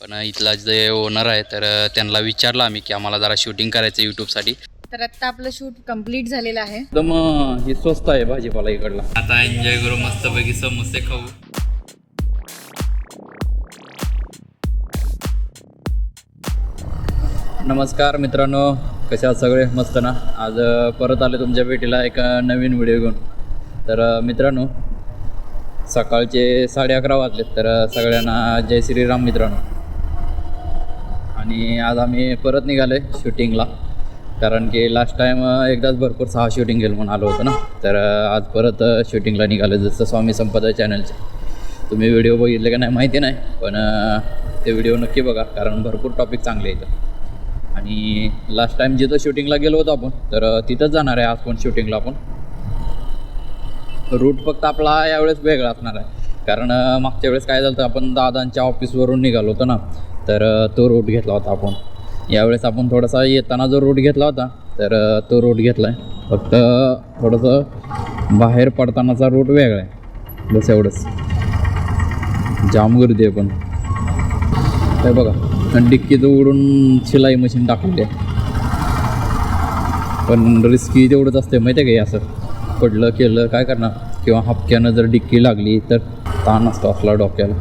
पण इथला जे ओनर आहे तर त्यांना विचारलं आम्ही की आम्हाला जरा शूटिंग करायचं यूट्यूबसाठी तर आत्ता आपलं शूट कंप्लीट झालेलं आहे. एकदम हे स्वस्त आहे भाजीपाला इकडला. आता एन्जॉय करू मस्तपैकी समोसे खाऊ. नमस्कार मित्रांनो कसे आहात सगळे? मस्त ना? आज परत आले तुमच्या भेटीला एक नवीन व्हिडिओ घेऊन. तर मित्रांनो सकाळचे साडे अकरा वाजलेत तर सगळ्यांना जय श्रीराम मित्रांनो. आणि आज आम्ही परत निघालो आहे शूटिंगला. कारण की लास्ट टाईम एकदाच भरपूर सहा शूटिंग गेलो म्हणून आलो होतो ना. तर आज परत शूटिंगला निघालो जसं स्वामी संपदा चॅनलचे तुम्ही व्हिडिओ बघितले का नाही माहिती नाही पण ते व्हिडिओ नक्की बघा. कारण भरपूर टॉपिक चांगले आहेत. आणि लास्ट टाईम जिथं शूटिंगला गेलो होतो आपण तर तिथंच जाणार आहे आज पण शूटिंगला आपण. रूट फक्त आपला यावेळेस वेगळा असणार आहे. कारण मागच्या वेळेस काय झालं होतं आपण दादांच्या ऑफिसवरून निघालो होतो ना. तर तो रूट घेतला होता आपण. यावेळेस आपण थोडासा येताना जो रूट घेतला होता तर तो रूट घेतला आहे फक्त थोडंसं बाहेर पडतानाचा रूट वेगळा आहे. बस एवढंच. जाम गर्दी आहे पण. काय बघा आणि डिक्कीचं उडून शिलाई मशीन टाकलेली आहे. पण रिस्की तेवढंच असते माहिती आहे का असं? पडलं केलं काय करणार? किंवा हपक्यानं जर डिक्की लागली तर ताण असतो असला डोक्याला.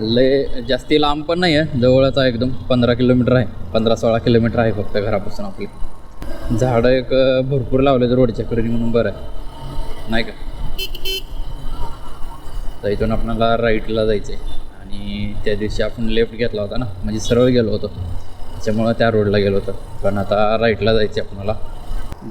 लय जास्ती लांब पण नाही आहे जवळच आहे एकदम पंधरा किलोमीटर आहे. पंधरा सोळा किलोमीटर आहे फक्त घरापासून आपली. झाडं एक भरपूर लावले रोडच्या कडेने म्हणून बरं आहे. नाही का? तर इथून आपल्याला राईटला जायचं आहे आणि त्या दिवशी आपण लेफ्ट घेतला होता ना? म्हणजे सरळ गेलो होतो. त्याच्यामुळं त्या रोडला गेलो होतो. पण आता राईटला जायचं आहे आपणाला.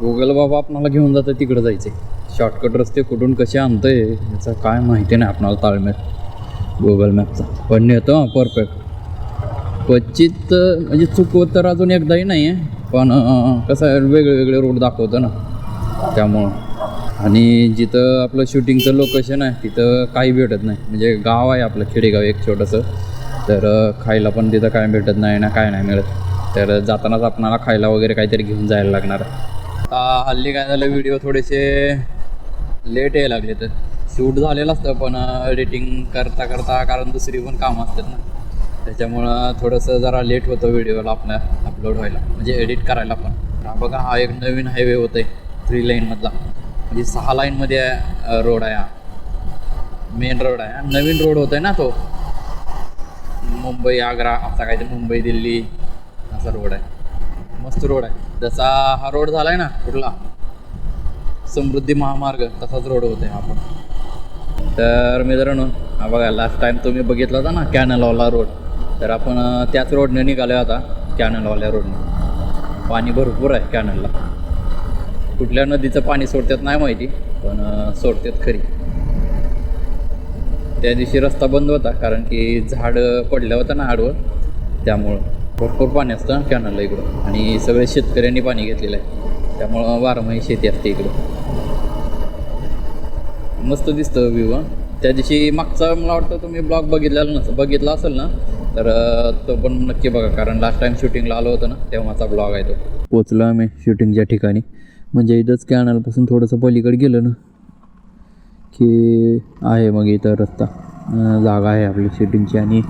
गुगल बाबा आपणाला घेऊन जातं तिकडं जायचं आहे शॉर्टकट रस्ते कुठून कसे आणतं आहे याचं काय माहिती नाही आपणाला ताळमेळ. गुगल मॅपचा पण नेतो परफेक्ट क्वचित म्हणजे चुकवत तर अजून एकदाही नाही आहे पण कसं आहे वेगळे वेगळे रोड दाखवतं ना त्यामुळं. आणि जिथं आपलं शूटिंगचं लोकेशन आहे तिथं काही भेटत नाही. म्हणजे गाव आहे आपलं खेडेगाव एक छोटंसं. तर खायला पण तिथं काय भेटत नाही ना काय नाही मिळत. तर जातानाच आपणाला खायला वगैरे काहीतरी घेऊन जायला लागणार. हल्ली काय झालं व्हिडिओ थोडेसे लेट यायला लागले तर शूट झालेलं असतं पण एडिटिंग करता करता कारण दुसरी पण कामं असतात ना. त्याच्यामुळं थोडंसं जरा लेट होतं व्हिडिओला आपल्या अपलोड व्हायला. म्हणजे एडिट करायला पण. हा बघा हा एक नवीन हायवे होतं आहे थ्री लाईनमधला म्हणजे सहा लाईनमध्ये रोड आहे हा. मेन रोड आहे. नवीन रोड होत आहे ना तो. मुंबई आग्रा असा काय मुंबई दिल्ली असा रोड आहे. मस्त रोड आहे. जसा हा रोड झाला आहे ना कुठला? समृद्धी महामार्ग तसाच रोड होत हा आपण तर मित्रांनो हा बघा लास्ट टाईम तुम्ही बघितला होता ना कॅनलवाला रोड तर आपण त्याच रोडने निघालो आता कॅनलवाल्या रोडने पाणी भरपूर आहे कॅनलला कुठल्या नदीचं पाणी सोडतात नाही माहिती पण सोडतात खरी. त्या दिवशी रस्ता बंद होता कारण की झाड पडलं होतं ना आडवं त्यामुळं भरपूर पाणी असतं कॅनलला इकडं. आणि सगळे शेतकऱ्यांनी पाणी घेतलेलं आहे. त्यामुळं बारमाही शेती असते इकडं. मस्त दिसतं व्ह्यू त्या दिवशी मागचा मला वाटतं तुम्ही ब्लॉग बघितलेला नसं बघितला असेल ना तर तो पण नक्की बघा. कारण लास्ट टाइम शूटिंगला आलो होतं ना तेव्हाचा ब्लॉग आहे तो. पोचलो आम्ही शूटिंगच्या ठिकाणी. म्हणजे इथंच कॅनलपासून थोडंसं पलीकडे गेलं ना की आहे मग इथं रस्ता. जागा आहे आपली शूटिंगची आणि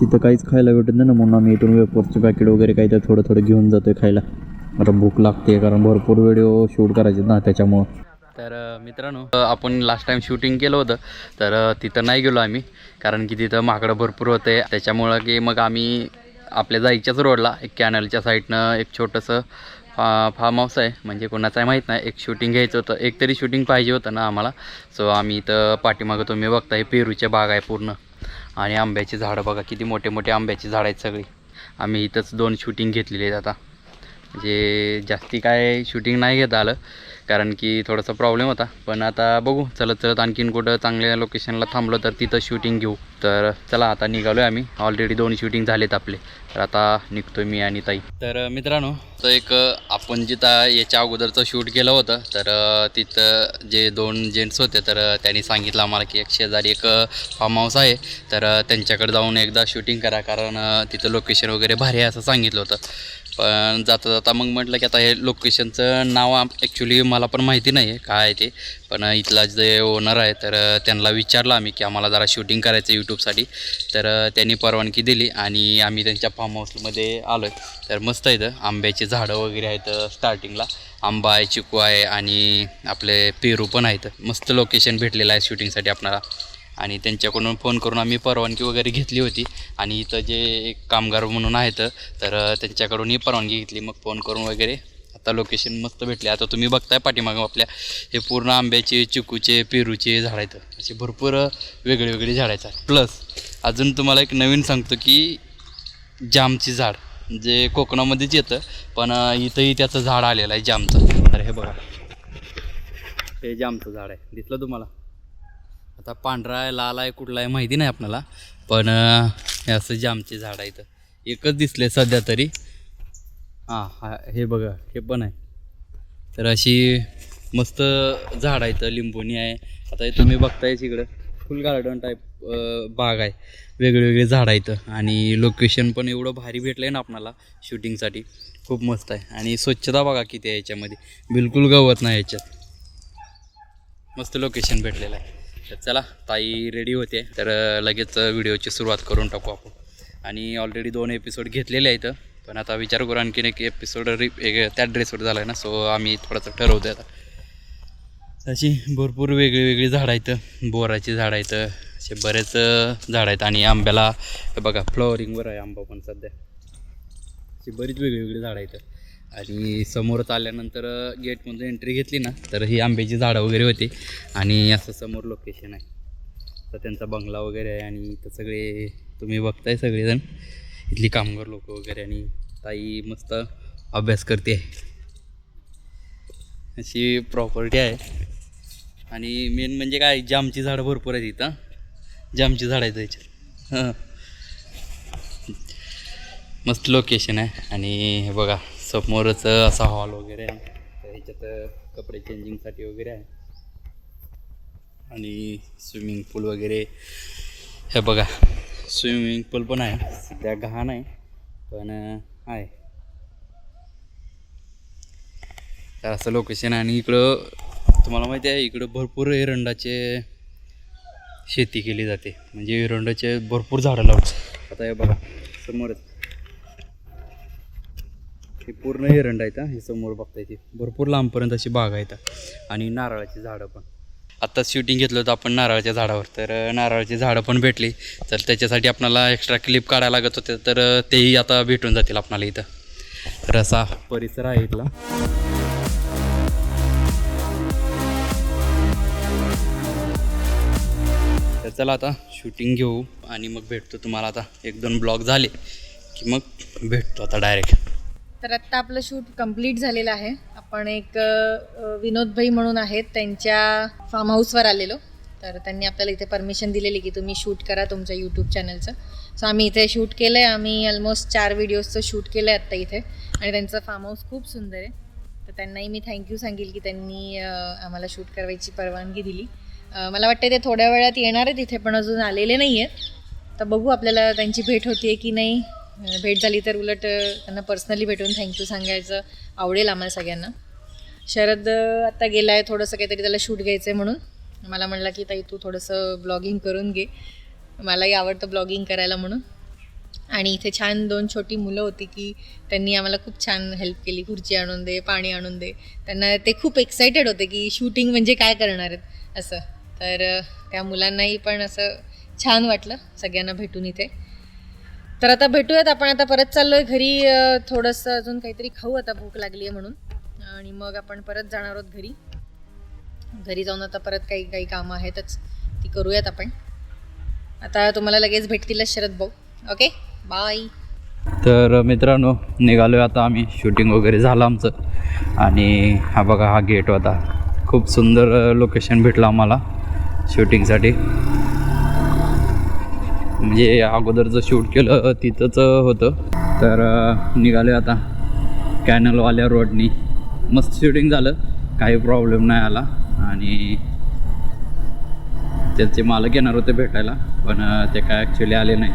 तिथं काहीच खायला भेटत नाही ना. म्हणून आम्ही इथून वेपर्सचे पॅकेट वगैरे काही तर थोडं थोडं घेऊन जातो आहे खायला. आता भूक लागते कारण भरपूर व्हिडिओ शूट करायचे ना त्याच्यामुळं. तर मित्रांनो आपण लास्ट टाइम शूटिंग केलं होतं तर तिथं नाही गेलो आम्ही कारण की तिथं माकडं भरपूर होते. त्याच्यामुळं की मग आम्ही आपल्या जायच्याच रोडला एक कॅनलच्या साईडनं एक छोटंसं फा फार्म हाऊस आहे. म्हणजे कोणाचं आहे माहीत नाही एक शूटिंग घ्यायचं होतं. एक तरी शूटिंग पाहिजे होतं ना आम्हाला. सो आम्ही इथं पाठीमागं तुम्ही बघताय पेरूचे बाग आहे पूर्ण. आणि आंब्याची झाडं बघा किती मोठे मोठे आंब्याची झाडं आहेत सगळी. आम्ही इथंच दोन शूटिंग घेतलेली आहेत आता. म्हणजे जास्ती काय शूटिंग नाही घेता आलं कारण की थोडासा प्रॉब्लेम होता. पण आता बघू चलत चलत आणखीन कुठं चांगल्या लोकेशनला थांबलो तर तिथं शूटिंग घेऊ. तर चला आता निघालो आहे आम्ही. ऑलरेडी दोन शूटिंग झालेत आपले. तर आता निघतोय मी आणि ताई. तर मित्रांनो तर एक आपण जिथं याच्या अगोदरचं शूट केलं होतं तर तिथं जे दोन जेंट्स होते तर त्यांनी सांगितलं आम्हाला की एक शेजारी एक फार्म हाऊस आहे. तर त्यांच्याकडे जाऊन एकदा शूटिंग करा कारण तिथं लोकेशन वगैरे भारी आहे असं सांगितलं होतं. पण जाता जाता मग म्हटलं की आता हे लोकेशनचं नाव ॲक्च्युली मला पण माहिती नाही आहे काय आहे ते. पण इथला जे ओनर आहे तर त्यांना विचारलं आम्ही की आम्हाला जरा शूटिंग करायचं यूट्यूबसाठी तर त्यांनी परवानगी दिली आणि आम्ही त्यांच्या फार्म हाऊसमध्ये आलो आहे तर मस्त आहेत इथं. आंब्याची झाडं वगैरे आहेत स्टार्टिंगला आंबा आहे चिकू आहे आणि आपले पेरू पण आहेत. मस्त लोकेशन भेटलेलं आहे शूटिंगसाठी आपणाला. आणि त्यांच्याकडून फोन करून आम्ही परवानगी वगैरे घेतली होती. आणि इथं जे एक कामगार म्हणून आहेत तर त्यांच्याकडूनही परवानगी घेतली. मग फोन करून वगैरे आता लोकेशन मस्त भेटले. आता तुम्ही बघताय पाठीमागं आपल्या हे पूर्ण आंब्याचे चिकूचे पेरूचे झाड आहेत. असे भरपूर वेगळे वेगळे झाड आहेत. प्लस अजून तुम्हाला एक नवीन सांगतो की जामची झाड जे कोकणामध्येच येतं पण इथंही त्याचं झाड आलेलं आहे जामचं. अरे हे बघा. हे जामचं झाड आहे. दिसलं तुम्हाला? आता पांढरा आहे लाल आहे कुठला आहे माहिती नाही आपल्याला पण हे असं जामचे झाड आहे इथं. एकच दिसले सध्या तरी. हां हा हे बघा हे पण आहे. तर अशी मस्त झाड आहे इथं लिंबोनी आहे. आता हे तुम्ही बघताय इकडं फुल गार्डन टाईप बाग आहे. वेगवेगळे झाड आहेत आणि लोकेशन पण एवढं भारी भेटलं आहे ना आपणाला शूटिंगसाठी खूप मस्त आहे. आणि स्वच्छता बघा किती आहे याच्यामध्ये. बिलकुल गवत नाही याच्यात. मस्त लोकेशन भेटलेलं आहे. तर चला ताई रेडी होते. तर लगेच व्हिडिओची सुरुवात करून टाकू आपण. आणि ऑलरेडी दोन एपिसोड घेतलेले आहेत. पण आता विचार करू आणखीन एक एपिसोड रि एक त्या ड्रेसवर झाला आहे ना सो आम्ही थोडंसं ठरवतो आता. अशी भरपूर वेगळी वेगळी झाडं आहेत बोराची झाडं आहेत असे बरेच झाडं आहेत. आणि आंब्याला बघा फ्लॉवरिंगवर आहे आंबा पण सध्या. अशी बरीच वेगळी वेगळी झाडं आहेत. आणि समोरच आल्यानंतर गेटमधून एंट्री घेतली ना तर ही आंब्याची झाडं वगैरे होती. आणि असं समोर लोकेशन आहे. तर त्यांचा बंगला वगैरे आहे आणि इथं सगळे तुम्ही बघताय सगळेजण. इथली कामगार लोक वगैरे आणि ताई मस्त अभ्यास करते. आहे अशी प्रॉपर्टी आहे. आणि मेन म्हणजे काय जामची झाडं भरपूर आहेत इथं. जामची झाडं आहेत त्याच्यात. हां. मस्त लोकेशन आहे. आणि हे बघा समोरच असा हॉल वगैरे आहे. ह्याच्यात कपडे चेंजिंगसाठी वगैरे आहे. आणि स्विमिंग पूल वगैरे. हे बघा. स्विमिंग पूल पण आहे. सध्या घाण आहे पण आहे. तर असं लोकेशन आहे आणि इकडं तुम्हाला माहिती आहे इकडं भरपूर एरंडाचे शेती केली जाते. म्हणजे एरंडाचे भरपूर झाडं लावतात आता हे बघा समोरच हे पूर्ण एरंड आहेत हे. समोर बघता येते भरपूर लांबपर्यंत अशी बाग आहेत आणि नारळाची झाडं पण. आत्ताच शूटिंग घेतलं होतं आपण नारळाच्या झाडावर. तर नारळाची झाडं पण भेटली. तर त्याच्यासाठी आपणाला एक्स्ट्रा क्लिप काढायला लागत होते. तर तेही आता भेटून जातील आपल्याला इथं. तर असा परिसर आहे इथला. तर चला आता शूटिंग घेऊ आणि मग भेटतो तुम्हाला आता. एक दोन ब्लॉग झाले की मग भेटतो आता डायरेक्ट तर आत्ता आपलं शूट कंप्लीट झालेलं आहे. आपण एक विनोदभाई म्हणून आहेत. त्यांच्या फार्म हाऊसवर आलेलो. तर त्यांनी आपल्याला इथे परमिशन दिलेली की तुम्ही शूट करा तुमच्या यूट्यूब चॅनलचं सो आम्ही इथे शूट केलं आहे आम्ही ऑलमोस्ट चार व्हिडिओजचं शूट केलं आहे आत्ता इथे. आणि त्यांचं फार्म हाऊस खूप सुंदर आहे. तर त्यांनाही मी थँक्यू सांगेल की त्यांनी आम्हाला शूट करायची परवानगी दिली. मला वाटतं ते थोड्या वेळात येणार आहेत इथे पण अजून आलेले नाही आहेत तर बघू आपल्याला त्यांची भेट होती आहे की नाही. भेट झाली तर उलट त्यांना पर्सनली भेटून थँक्यू सांगायचं आवडेल आम्हाला सगळ्यांना. शरद आत्ता गेला आहे थोडंसं काहीतरी त्याला शूट घ्यायचं आहे म्हणून. मला म्हणला की ताई तू थोडंसं ब्लॉगिंग करून घे. मलाही आवडतं ब्लॉगिंग करायला म्हणून. आणि इथे छान दोन छोटी मुलं होती की त्यांनी आम्हाला खूप छान हेल्प केली. खुर्ची आणून दे पाणी आणून दे. त्यांना ते खूप एक्सायटेड होते की शूटिंग म्हणजे काय करणार आहेत? असं. तर त्या मुलांनाही पण असं छान वाटलं सगळ्यांना भेटून इथे. तर आता भेटूयात आपण आता परत चाललोय घरी थोडंसं अजून काहीतरी खाऊ आता भूक लागली आहे म्हणून. आणि मग आपण परत जाणार आहोत घरी. घरी जाऊन आता परत काही काही कामं आहेतच ती करूयात आपण. आता तुम्हाला लगेच भेटतीलच शरद भाऊ. ओके? बाय. तर मित्रांनो निघालो आता आम्ही. शूटिंग वगैरे झालं आमचं. आणि हा बघा हा गेट होता. खूप सुंदर लोकेशन भेटलं आम्हाला शूटिंगसाठी. म्हणजे अगोदरचं शूट केलं तिथंच होतं. तर निघालो आता कॅनलवाल्या रोडनी. मस्त शूटिंग झालं. काही प्रॉब्लेम नाही आला. आणि त्याचे मालक येणार होते भेटायला पण ते काय ॲक्च्युली आले नाही.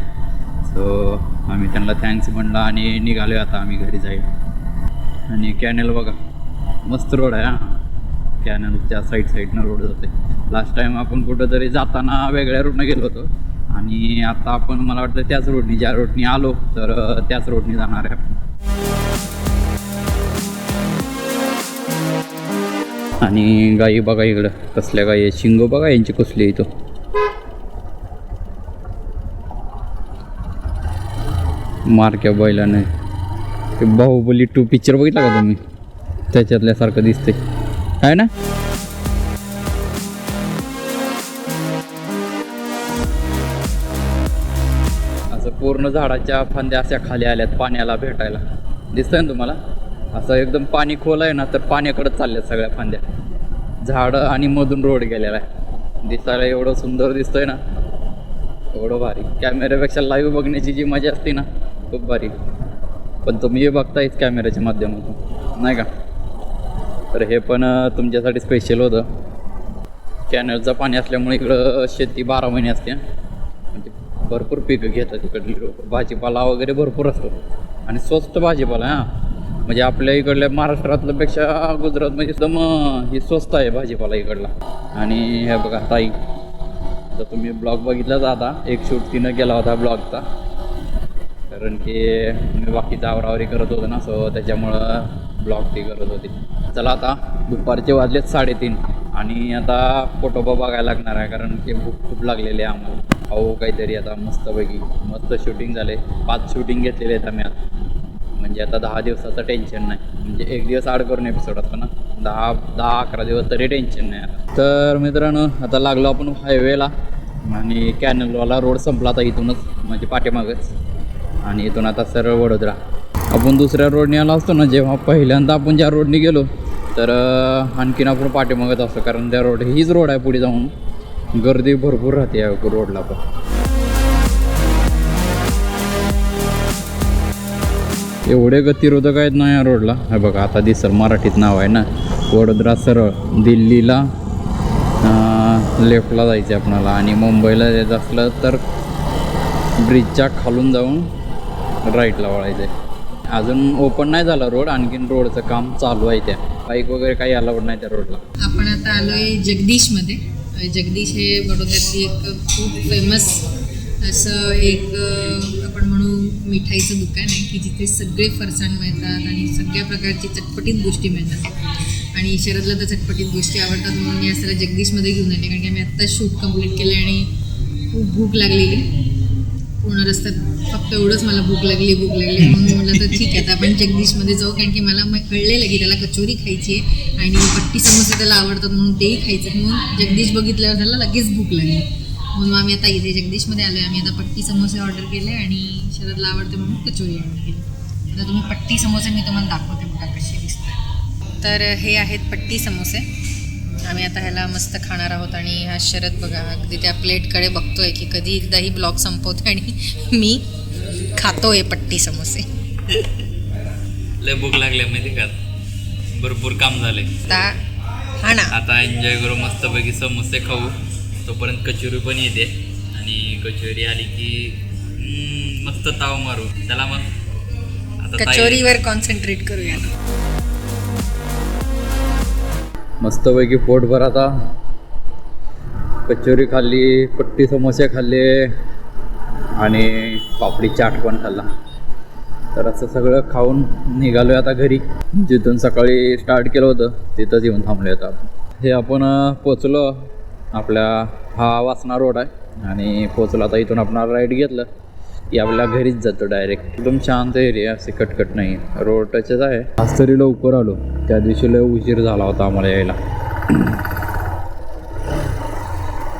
सो आम्ही त्यांना थँक्स म्हणलं आणि निघालो आता आम्ही घरी जाईल आणि कॅनल बघा. मस्त रोड आहे हां. कॅनलच्या साईड साईडनं रोड जाते लास्ट टाईम आपण कुठंतरी जाताना वेगळ्या रोडनं गेलो होतो. आणि आता आपण मला वाटतं त्याच रोडनी ज्या रोडनी आलो तर त्याच रोडनी जाणार आहे आपण. आणि गाई बघा इकडं कसल्या गाई आहे शिंग बघा यांची कसली आहे इथं. मारक्या बैलाने. ते बाहुबली टू पिक्चर बघितला का तुम्ही? त्याच्यातल्यासारखं दिसते आहे ना? पूर्ण झाडाच्या फांद्या अशा खाली आल्यात पाण्याला भेटायला. दिसतंय ना तुम्हाला? असं एकदम पाणी खोल आहे ना तर पाण्याकडे चालल्या सगळ्या फांद्या. झाडं आणि मधून रोड गेलेला आहे. दिसायला एवढं सुंदर दिसतंय ना. एवढं भारी. कॅमेऱ्यापेक्षा लाईव्ह बघण्याची जी मजा असते ना खूप भारी. पण तुम्ही हे बघतायच कॅमेऱ्याच्या माध्यमातून नाही का? तर हे पण तुमच्यासाठी स्पेशल होतं. कॅनलचं पाणी असल्यामुळे इकडं शेती बारा महिने असते भरपूर पिकं घेतात इकडली लोक. भाजीपाला वगैरे भरपूर असतो. आणि स्वस्त भाजीपाला हां. म्हणजे आपल्या इकडल्या महाराष्ट्रातल्यापेक्षा गुजरात म्हणजे एकदम ही हे स्वस्त आहे भाजीपाला इकडला. आणि हे बघा ताई. तर तुम्ही ब्लॉग बघितलाच आता. एक शूट तिनं केला होता ब्लॉगचा. कारण की मी बाकीचा आवरावरी करत होतो ना सो त्याच्यामुळं ब्लॉग ती करत होती. चला आता दुपारचे वाजलेत साडेतीन. आणि आता फोटो बघायला लागणार आहे कारण की भूक खूप लागलेली आहे आम्हाला. अहो काहीतरी आता मस्तपैकी मस्त शूटिंग झाले. पाच शूटिंग घेतलेले आहेत आम्ही आता. म्हणजे आता दहा दिवसाचं टेन्शन नाही. म्हणजे एक दिवस आड करून एपिसोड असतो ना. दहा दहा अकरा दिवस तरी टेन्शन नाही आता. तर मित्रांनो आता लागलो आपण हायवेला आणि कॅनलवाला रोड संपला आता इथूनच म्हणजे पाठीमागच. आणि इथून आता सरळ वडोदरा. आपण दुसऱ्या रोडने आलो असतो ना जेव्हा पहिल्यांदा आपण ज्या रोडने गेलो तर आणखीन आपण पाठीमागत असतो. कारण त्या रोड हीच रोड आहे पुढे जाऊन. गर्दी भरपूर राहते या रोडला पण. एवढे गतिरोधक आहेत ना या रोडला. हे बघा आता दिसल मराठीत नाव आहे ना. वडोदरा सरळ दिल्लीला लेफ्टला जायचं आहे आपणाला. आणि मुंबईला जायचं असलं तर ब्रिजच्या खालून जाऊन राईटला वळायचं आहे अजून ओपन नाही झाला रोड आणखीन रोडचं काम चालू आहे त्या. बाईक वगैरे काही अलाउड नाही त्या रोडला आपण आता आलोय जगदीशमध्ये. जगदीश हे बडोद्यातली एक खूप फेमस असं एक आपण म्हणू मिठाईचं दुकान आहे की जिथे सगळे फरसाण मिळतात आणि सगळ्या प्रकारची चटपटीत गोष्टी मिळतात. आणि शरदला तर चटपटीत गोष्टी आवडतात म्हणून मी असं जगदीशमध्ये घेऊन आले. कारण की आम्ही आत्ताच शूट कंप्लीट केलं आणि खूप भूक लागलेली. पूर्ण रस्त्यात फक्त एवढंच मला भूक लागली भूक लागली. म्हणून म्हटलं तर ठीक आहे आता आपण जगदीशमध्ये जाऊ कारण की मला कळलेलं की त्याला कचोरी खायची आहे आणि पट्टी समोसे त्याला आवडतात म्हणून तेही खायचं म्हणून जगदीश बघितल्यावर त्याला लगेच भूक लागली. म्हणून आम्ही आता इथे जगदीशमध्ये आलो आहे आम्ही आता पट्टी समोसे ऑर्डर केले आणि शरदला आवडते म्हणून कचोरी ऑर्डर केली. आता तुम्ही पट्टी समोसे मी तुम्हाला दाखवते बघा कसे दिसतात. तर हे आहेत पट्टी समोसे. आम्ही आता ह्याला मस्त खाणार आहोत आणि हा शरद बघा अगदी त्या प्लेटकडे बघतोय की कधी एकदा ही ब्लॉग संपवते आणि मी खातोय पट्टी समोसे. लय भूक लागल्या माहिती का? भरपूर काम झाले. आता हा ना. आता एन्जॉय करू मस्तपैकी समोसे खाऊ. तोपर्यंत कचोरी पण येते. आणि कचोरी आली की मस्त ताव मारू. त्याला मग. कचोरीवर कॉन्सन्ट्रेट करूया. मस्तपैकी पोटभर आता. कचोरी खाल्ली पट्टी समोसे खाल्ले आणि पापडी चाट पण खाल्ला. तर असं सगळं खाऊन निघालो आता घरी. जिथून सकाळी स्टार्ट केलं होतं तिथंच येऊन थांबलो आता हे आपण पोचलो. आपल्या हा वासना रोड आहे. आणि पोचलो आता इथून आपण राईड घेतलं. यावला आपल्या घरीच जातो डायरेक्ट एकदम शांत एरिया असे कटकट नाही. रोड टचच आहे. आज तरी लवकर आलो. त्या दिवशी लय उशीर झाला होता आम्हाला यायला.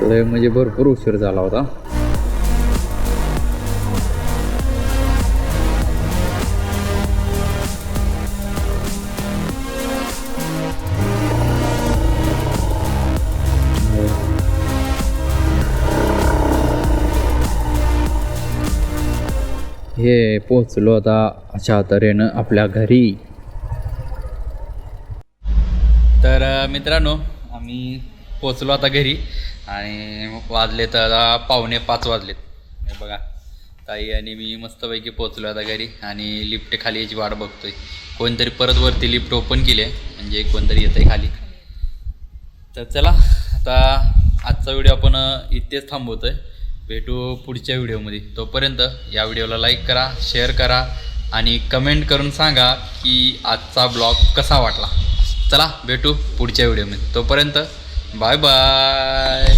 लय म्हणजे भरपूर उशीर झाला होता. हे पोचलो आता अशा तऱ्हेनं आपल्या घरी. तर मित्रांनो आम्ही पोचलो आता घरी आणि वाजले तर आता पावणे पाच वाजलेत. बघा ताई आणि मी मस्तपैकी पोचलो आता घरी आणि लिफ्ट खाली याची वाट बघतोय. कोणतरी परत वरती लिफ्ट ओपन केली आहे म्हणजे कोणतरी येत आहे खाली. तर चला आता आजचा व्हिडिओ आपण इथेच थांबवतोय. भेटू पुढच्या व्हिडिओमध्ये. तोपर्यंत या व्हिडिओला लाईक करा शेअर करा आणि कमेंट करून सांगा की आजचा ब्लॉग कसा वाटला. चला भेटू पुढच्या व्हिडिओमध्ये. तोपर्यंत बाय बाय